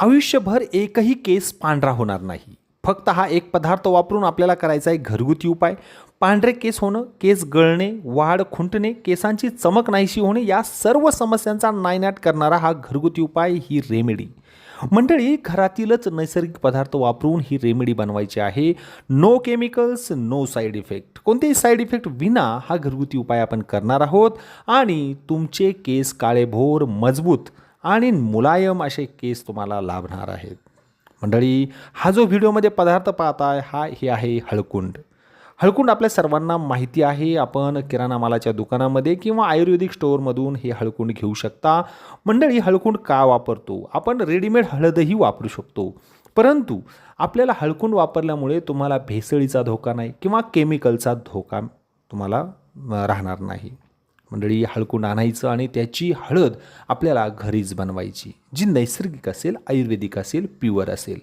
आयुष्यभर एकही केस पांढरा होणार नाही. फक्त हा एक पदार्थ वापरून आपल्याला करायचा आहे घरगुती उपाय. पांढरे केस होणं केस गळणे वाढ खुंटणे केसांची चमक नाहीशी होणे या सर्व समस्यांचा नायनाट करणारा हा घरगुती उपाय ही रेमेडी. मंडळी घरातीलच नैसर्गिक पदार्थ वापरून ही रेमेडी बनवायची आहे. No chemicals no side effect कोणतेही साईड इफेक्ट विना हा घरगुती उपाय आपण करणार आहोत. आणि तुमचे केस काळेभोर मजबूत आणि मुलायम असे केस तुम्हाला लाभणार आहेत. मंडळी हा जो व्हिडिओमध्ये पदार्थ पाहताय हा हे आहे हळकुंड. हळकुंड आपल्या सर्वांना माहिती आहे. आपण किराणा मालाच्या दुकानामध्ये किंवा आयुर्वेदिक स्टोअरमधून हे हळकुंड घेऊ शकता. मंडळी हळकुंड का वापरतो? आपण रेडीमेड हळदही वापरू शकतो. परंतु आपल्याला हळकुंड वापरल्यामुळे तुम्हाला भेसळीचा धोका नाही किंवा केमिकलचा धोका तुम्हाला राहणार नाही. मंडळी हळकून आणायचं आणि त्याची हळद आपल्याला घरीच बनवायची. जी नैसर्गिक असेल आयुर्वेदिक असेल प्युअर असेल.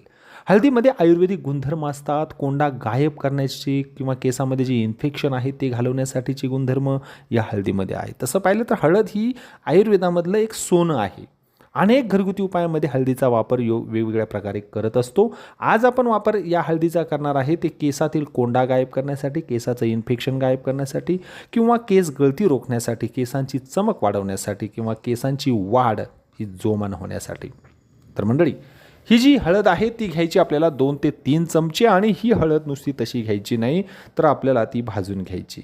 हळदीमध्ये आयुर्वेदिक गुणधर्म असतात. कोंडा गायब करण्याची किंवा केसामध्ये जे इन्फेक्शन आहे ते घालवण्यासाठीचे गुणधर्म या हळदीमध्ये आहे तसं पाहिलं तर हळद ही आयुर्वेदामधलं एक सोनं आहे. अनेक घरगुती उपायामध्ये हळदीचा वापर यो वेगवेगळ्या प्रकारे करत असतो. आज आपण वापर या हळदीचा करणार आहे ते केसातील कोंडा गायब करण्यासाठी केसाचं इन्फेक्शन गायब करण्यासाठी किंवा केस गळती रोखण्यासाठी केसांची चमक वाढवण्यासाठी किंवा केसांची वाढ ही जोमान होण्यासाठी. तर मंडळी ही जी हळद आहे ती घ्यायची आपल्याला दोन ते तीन चमचे आणि ही हळद नुसती तशी घ्यायची नाही तर आपल्याला ती भाजून घ्यायची.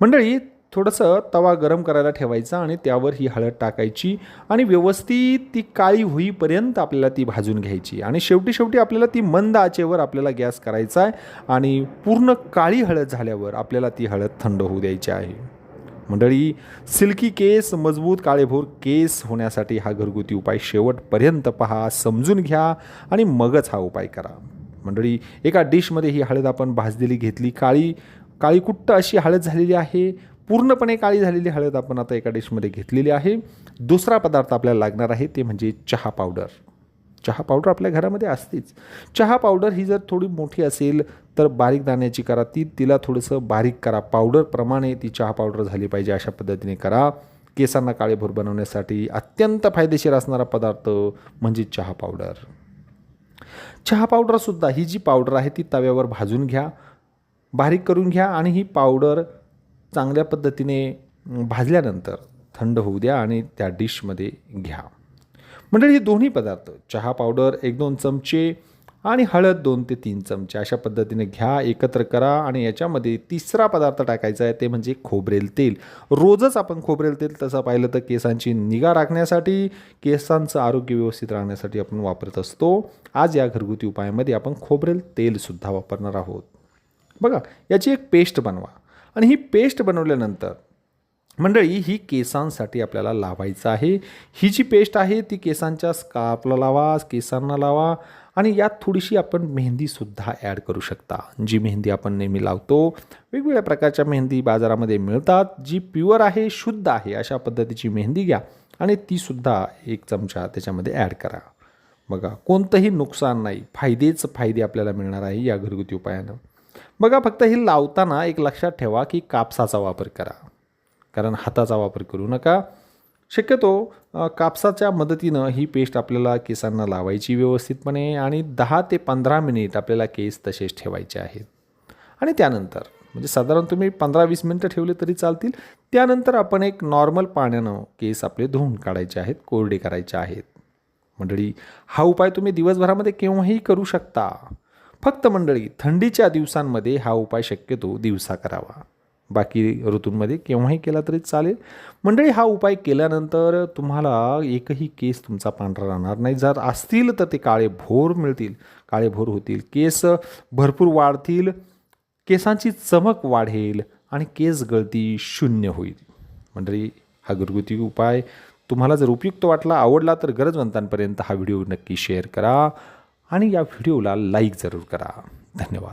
मंडळी थोडंसं तवा गरम करायला ठेवायचा आणि त्यावर ही हळद टाकायची आणि व्यवस्थित ती काळी होईपर्यंत आपल्याला ती भाजून घ्यायची. आणि शेवटी शेवटी आपल्याला ती मंद आचेवर आपल्याला गॅस करायचा आहे आणि पूर्ण काळी हळद झाल्यावर आपल्याला ती हळद थंड होऊ द्यायची आहे. मंडळी सिल्की केस मजबूत काळेभोर केस होण्यासाठी हा घरगुती उपाय शेवटपर्यंत पहा समजून घ्या आणि मगच हा उपाय करा. मंडळी एका डिशमध्ये ही हळद आपण भाजलेली घेतली काळी काळी कुट्ट अशी हळद झालेली आहे पूर्णपणे काळी झालेली हळद आपण आता एका डिशमध्ये घेतलेली आहे. दुसरा पदार्थ आपल्याला लागणार आहे ते म्हणजे चहा पावडर. चहा पावडर आपल्या घरामध्ये असतेच. चहा पावडर ही जर थोडी मोठी असेल तर बारीक दाण्याची करा ती तिला थोडंसं बारीक करा. पावडरप्रमाणे ती चहा पावडर झाली पाहिजे अशा पद्धतीने करा. केसांना काळेभोर बनवण्यासाठी अत्यंत फायदेशीर असणारा पदार्थ म्हणजे चहा पावडर. चहा पावडरसुद्धा ही जी पावडर आहे ती तव्यावर भाजून घ्या. बारीक करून घ्या आणि ही पावडर चांगल्या पद्धतीने भाजल्यानंतर थंड होऊ द्या आणि त्या डिशमध्ये घ्या. मंडळी हे दोन्ही पदार्थ चहा पावडर एक दोन चमचे आणि हळद दोन ते तीन चमचे अशा पद्धतीने घ्या एकत्र करा आणि याच्यामध्ये तिसरा पदार्थ टाकायचा आहे ते म्हणजे खोबरेल तेल. रोजच आपण खोबरेल तेल तसं पाहिलं तर केसांची निगा राखण्यासाठी केसांचं आरोग्य व्यवस्थित राहण्यासाठी आपण वापरत असतो. आज या घरगुती उपायामध्ये आपण खोबरेल तेलसुद्धा वापरणार आहोत. बघा याची एक पेस्ट बनवा. आणि ही पेस्ट बनवल्यानंतर मंडळी ही केसांसाठी आपल्याला लावायचं आहे. ही जी पेस्ट आहे ती केसांच्या स्कार्पला लावा केसांना लावा आणि यात थोडीशी आपण मेहंदीसुद्धा ॲड करू शकता. जी मेहंदी आपण नेहमी लावतो वेगवेगळ्या प्रकारच्या मेहंदी बाजारामध्ये मिळतात. जी प्युअर आहे शुद्ध आहे अशा पद्धतीची मेहंदी घ्या आणि तीसुद्धा एक चमचा त्याच्यामध्ये ॲड करा. बघा कोणतंही नुकसान नाही. फायदेच फायदे आपल्याला मिळणार आहे या घरगुती उपायानं. बघा फक्त हे लावताना एक लक्षात ठेवा की कापसाचा वापर करा. कारण हाताचा वापर करू नका. शक्यतो कापसाच्या मदतीनं ही पेस्ट आपल्याला केसांना लावायची व्यवस्थितपणे आणि दहा ते पंधरा मिनिट आपल्याला केस तसेच ठेवायचे आहेत. आणि त्यानंतर म्हणजे साधारण तुम्ही पंधरा वीस मिनटं ठेवले तरी चालतील. त्यानंतर आपण एक नॉर्मल पाण्यानं केस आपले धुवून काढायचे आहेत कोरडे करायचे आहेत. मंडळी हा उपाय तुम्ही दिवसभरामध्ये केव्हाही करू शकता. फक्त मंडळी थंडीच्या दिवसांमध्ये हा उपाय शक्यतो दिवसा करावा. बाकी ऋतूंमध्ये केव्हाही केला तरी चालेल. मंडळी हा उपाय केल्यानंतर तुम्हाला एकही केस तुमचा पांढरा राहणार नाही. जर असतील तर ते काळे भोर मिळतील. काळे भोर होतील. केस भरपूर वाढतील. केसांची चमक वाढेल आणि केस गळती शून्य होईल. मंडळी हा घरगुती उपाय तुम्हाला जर उपयुक्त वाटला आवडला तर गरजवंतांपर्यंत हा व्हिडिओ नक्की शेअर करा. आणि या व्हिडिओला लाईक जरूर करा. धन्यवाद.